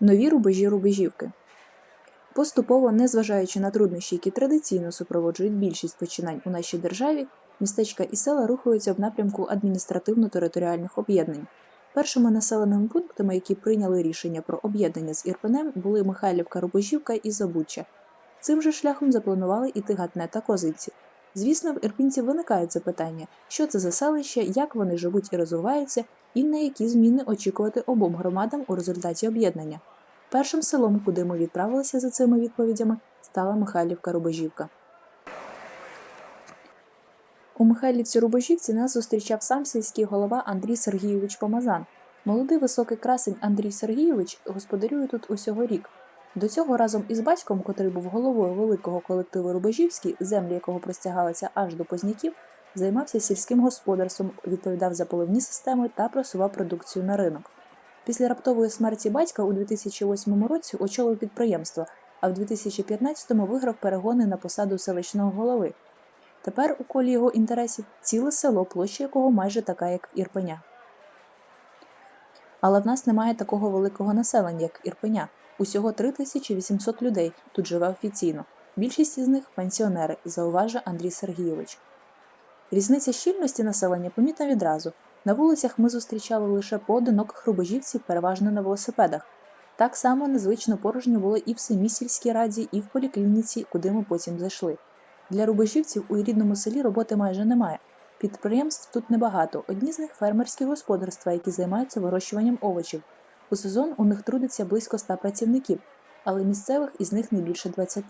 Нові рубежі рубежівки. Поступово, незважаючи на труднощі, які традиційно супроводжують більшість починань у нашій державі, містечка і села рухаються в напрямку адміністративно-територіальних об'єднань. Першими населеними пунктами, які прийняли рішення про об'єднання з Ірпенем, були Михайлівка, Рубежівка і Забуччя. Цим же шляхом запланували і Тигатне та Козинці. Звісно, в ірпінців виникає запитання, що це за селище, як вони живуть і розвиваються, і на які зміни очікувати обом громадам у результаті об'єднання. Першим селом, куди ми відправилися за цими відповідями, стала Михайлівка Рубежівка. У Михайлівці Рубежівці нас зустрічав сам сільський голова Андрій Сергійович Помазан. Молодий високий красень Андрій Сергійович господарює тут усього рік. До цього разом із батьком, котрий був головою великого колективу Рубежівський, землі якого простягалися аж до Позняків, займався сільським господарством, відповідав за поливні системи та просував продукцію на ринок. Після раптової смерті батька у 2008 році очолив підприємство, а в 2015-му виграв перегони на посаду селищного голови. Тепер у колі його інтересів ціле село, площа якого майже така, як в Ірпеня. Але в нас немає такого великого населення, як Ірпеня. Усього 3800 людей тут живе офіційно. Більшість із них пенсіонери, зауважує Андрій Сергійович. Різниця щільності населення помітна відразу. На вулицях ми зустрічали лише поодиноких рубежівців, переважно на велосипедах. Так само незвично порожньо було і в самій сільській раді, і в поліклініці, куди ми потім зайшли. Для рубежівців у рідному селі роботи майже немає. Підприємств тут небагато. Одні з них фермерські господарства, які займаються вирощуванням овочів. У сезон у них трудиться близько 100 працівників, але місцевих із них не більше 20.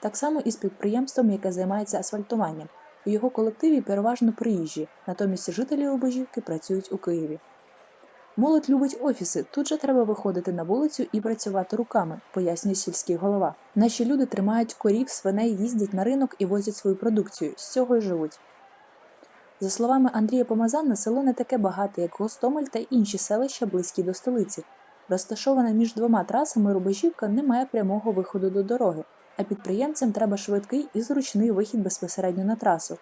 Так само і з підприємством, яке займається асфальтуванням. У його колективі переважно приїжджі, натомість жителі Рубежівки працюють у Києві. Молодь любить офіси, тут же треба виходити на вулицю і працювати руками, пояснює сільський голова. Наші люди тримають корів, свиней, їздять на ринок і возять свою продукцію, з цього й живуть. За словами Андрія Помазана, село не таке багате, як Гостомель та інші селища близькі до столиці. Розташована між двома трасами Рубежівка не має прямого виходу до дороги, а підприємцям треба швидкий і зручний вихід безпосередньо на трасу.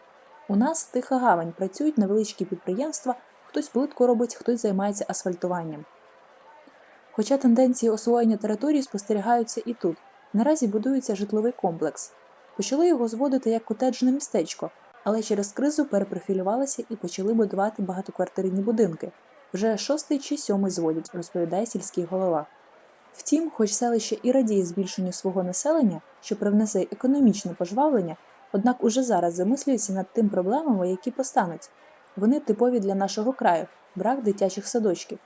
У нас тиха гавань, працюють невеличкі підприємства, хтось плитку робить, хтось займається асфальтуванням. Хоча тенденції освоєння території спостерігаються і тут. Наразі будується житловий комплекс. Почали його зводити як котеджне містечко, але через кризу перепрофілювалися і почали будувати багатоквартирні будинки. Вже шостий чи сьомий зводять, розповідає сільський голова. Втім, хоч селище і радіє збільшенню свого населення, що привнесе економічне пожвавлення, однак уже зараз замислюється над тим проблемами, які постануть. Вони типові для нашого краю брак дитячих садочків.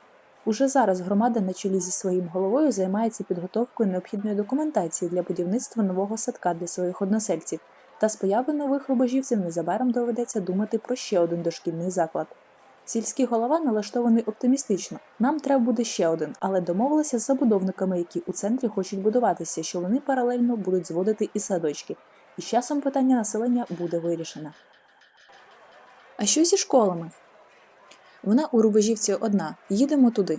Уже зараз громада на чолі зі своїм головою займається підготовкою необхідної документації для будівництва нового садка для своїх односельців, та з появи нових рубежівців незабаром доведеться думати про ще один дошкільний заклад. Сільський голова налаштований оптимістично. Нам треба буде ще один, але домовилися з забудовниками, які у центрі хочуть будуватися, що вони паралельно будуть зводити і садочки. І з часом питання населення буде вирішено. А що зі школами? Вона у Рубежівці одна. Їдемо туди.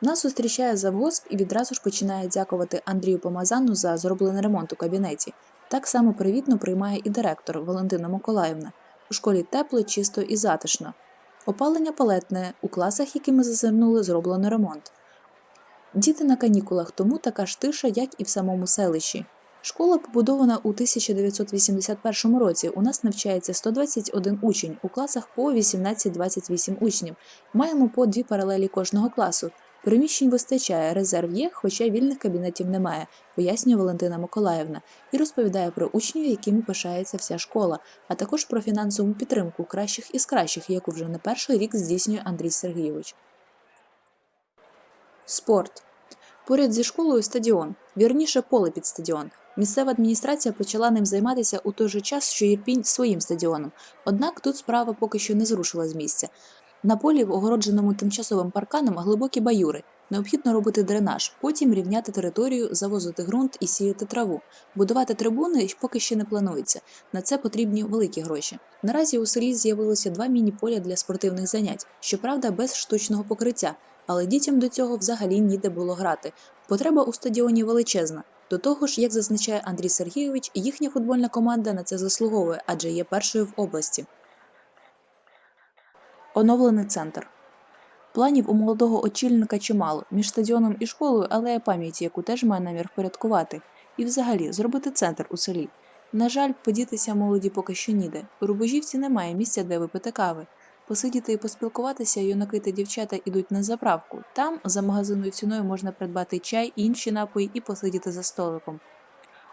Нас зустрічає завгосп і відразу ж починає дякувати Андрію Помазану за зроблений ремонт у кабінеті. Так само привітно приймає і директор Валентина Миколаївна. У школі тепло, чисто і затишно. Опалення палетне, у класах, які ми зазирнули, зроблено ремонт. Діти на канікулах, тому така ж тиша, як і в самому селищі. Школа побудована у 1981 році. У нас навчається 121 учень, у класах по 18-28 учнів. Маємо по дві паралелі кожного класу. Приміщень вистачає, резерв є, хоча вільних кабінетів немає, пояснює Валентина Миколаївна, і розповідає про учнів, якими пишається вся школа, а також про фінансову підтримку кращих із кращих, яку вже не перший рік здійснює Андрій Сергійович. Спорт. Поряд зі школою стадіон, вірніше поле під стадіон. Місцева адміністрація почала ним займатися у той же час, що Єрпінь своїм стадіоном. Однак тут справа поки що не зрушила з місця. На полі, в огородженому тимчасовим парканом, глибокі баюри. Необхідно робити дренаж, потім рівняти територію, завозити ґрунт і сіяти траву. Будувати трибуни поки ще не планується. На це потрібні великі гроші. Наразі у селі з'явилося два міні-поля для спортивних занять, щоправда, без штучного покриття, але дітям до цього взагалі ніде було грати. Потреба у стадіоні величезна. До того ж, як зазначає Андрій Сергійович, їхня футбольна команда на це заслуговує, адже є першою в області. Оновлений центр. Планів у молодого очільника чимало. Між стадіоном і школою алея пам'яті, яку теж має намір впорядкувати. І взагалі зробити центр у селі. На жаль, подітися молоді поки що ніде. У Рубежівці немає місця, де випити кави. Посидіти і поспілкуватися юнаки та дівчата ідуть на заправку. Там за магазинною ціною можна придбати чай, інші напої і посидіти за столиком.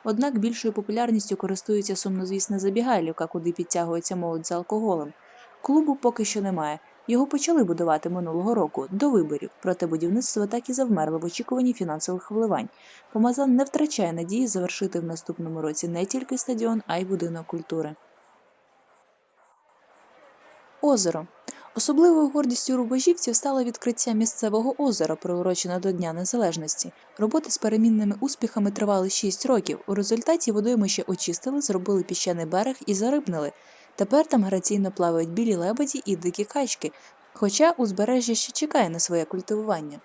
Однак більшою популярністю користується сумнозвісна забігайлівка, куди підтягується молодь за алкоголем. Клубу поки що немає. Його почали будувати минулого року до виборів, проте будівництво так і завмерло в очікуванні фінансових вливань. Помазан не втрачає надії завершити в наступному році не тільки стадіон, а й будинок культури. Озеро. Особливою гордістю рубежівців стало відкриття місцевого озера, приурочене до Дня Незалежності. Роботи з перемінними успіхами тривали 6 років. У результаті водоймище очистили, зробили піщаний берег і зарибнили. Тепер там граційно плавають білі лебеді і дикі качки, хоча узбережжя ще чекає на своє культивування.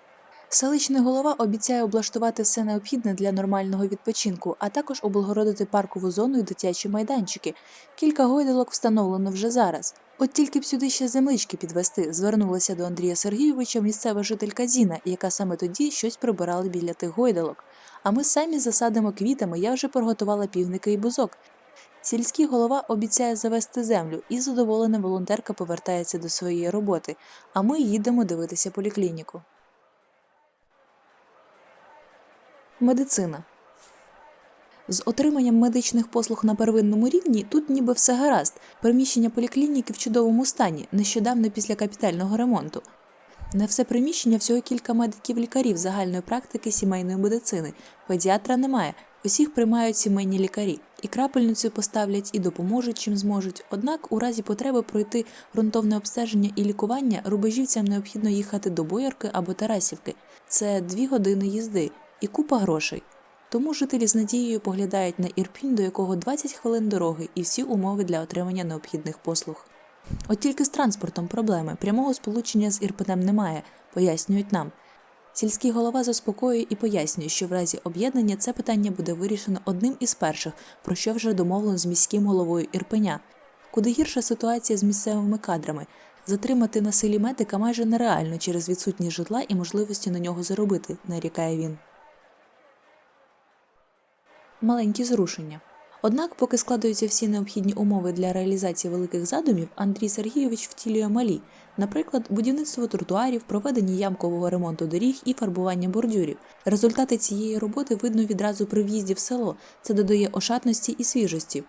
Селищний голова обіцяє облаштувати все необхідне для нормального відпочинку, а також облагородити паркову зону і дитячі майданчики. Кілька гойдалок встановлено вже зараз. От тільки б сюди ще землички підвести, звернулася до Андрія Сергійовича місцева жителька Зіна, яка саме тоді щось прибирала біля тих гойдалок. А ми самі засадимо квітами, я вже приготувала півники і бузок. Сільський голова обіцяє завести землю, і задоволена волонтерка повертається до своєї роботи, а ми їдемо дивитися поліклініку. Медицина. З отриманням медичних послуг на первинному рівні тут ніби все гаразд. Приміщення поліклініки в чудовому стані, нещодавно після капітального ремонту. На все приміщення всього кілька медиків-лікарів загальної практики сімейної медицини. Педіатра немає. Усіх приймають сімейні лікарі. І крапельницю поставлять, і допоможуть, чим зможуть. Однак, у разі потреби пройти ґрунтовне обстеження і лікування рубежівцям необхідно їхати до Боярки або Тарасівки. Це дві години їзди і купа грошей. Тому жителі з надією поглядають на Ірпінь, до якого 20 хвилин дороги і всі умови для отримання необхідних послуг. От тільки з транспортом проблеми, прямого сполучення з Ірпенем немає, пояснюють нам. Сільський голова заспокоює і пояснює, що в разі об'єднання це питання буде вирішено одним із перших, про що вже домовлено з міським головою Ірпеня. Куди гірша ситуація з місцевими кадрами. Затримати на селі медика майже нереально через відсутність житла і можливості на нього заробити, нарікає він. Маленькі зрушення. Однак, поки складаються всі необхідні умови для реалізації великих задумів, Андрій Сергійович втілює малі, наприклад, будівництво тротуарів, проведення ямкового ремонту доріг і фарбування бордюрів. Результати цієї роботи видно відразу при в'їзді в село. Це додає ошатності і свіжості.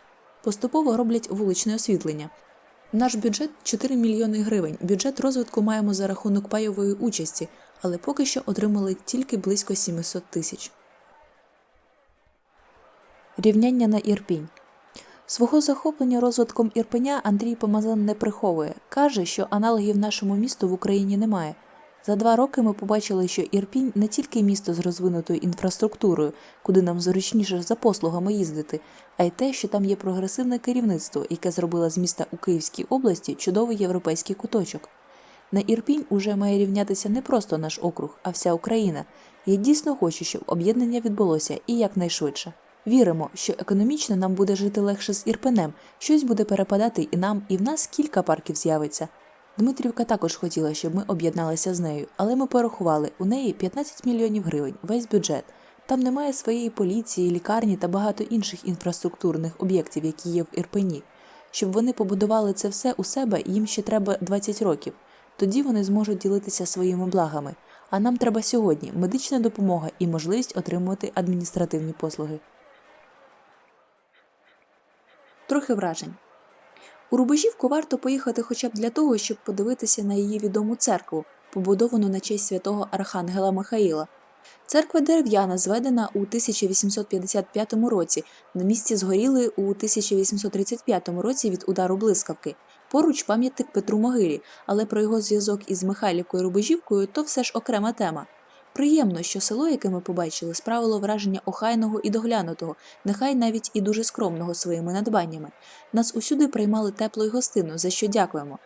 Поступово роблять вуличне освітлення. Наш бюджет 4 мільйони гривень. Бюджет розвитку маємо за рахунок пайової участі, але поки що отримали тільки близько 700 тисяч. Рівняння на Ірпінь. Свого захоплення розвитком Ірпеня Андрій Помазан не приховує. Каже, що аналогів нашому місту в Україні немає. За два роки ми побачили, що Ірпінь не тільки місто з розвинутою інфраструктурою, куди нам зручніше за послугами їздити, а й те, що там є прогресивне керівництво, яке зробило з міста у Київській області чудовий європейський куточок. На Ірпінь уже має рівнятися не просто наш округ, а вся Україна. Я дійсно хочу, щоб об'єднання відбулося і якнайшвидше. Віримо, що економічно нам буде жити легше з Ірпенем, щось буде перепадати і нам, і в нас кілька парків з'явиться. Дмитрівка також хотіла, щоб ми об'єдналися з нею, але ми порахували, у неї 15 мільйонів гривень, весь бюджет. Там немає своєї поліції, лікарні та багато інших інфраструктурних об'єктів, які є в Ірпені. Щоб вони побудували це все у себе, їм ще треба 20 років. Тоді вони зможуть ділитися своїми благами. А нам треба сьогодні медична допомога і можливість отримувати адміністративні послуги. Трохи вражень. У Рубежівку варто поїхати хоча б для того, щоб подивитися на її відому церкву, побудовану на честь святого Архангела Михаїла. Церква дерев'яна, зведена у 1855 році, на місці згоріли у 1835 році від удару блискавки. Поруч пам'ятник Петру Могилі, але про його зв'язок із Михайлівкою Рубежівкою то все ж окрема тема. Приємно, що село, яке ми побачили, справило враження охайного і доглянутого, нехай навіть і дуже скромного своїми надбаннями. Нас усюди приймали тепло й гостину, за що дякуємо.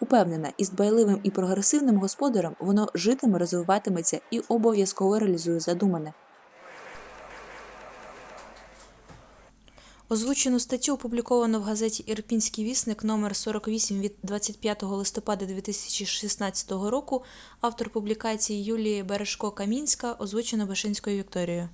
Упевнена, із дбайливим і прогресивним господарем воно житиме, розвиватиметься і обов'язково реалізує задумане. Озвучену статтю опубліковано в газеті Ірпінський вісник номер 48 від 25 листопада 2016 року. Автор публікації Юлії Бережко-Камінська, озвучено Башинською Вікторією.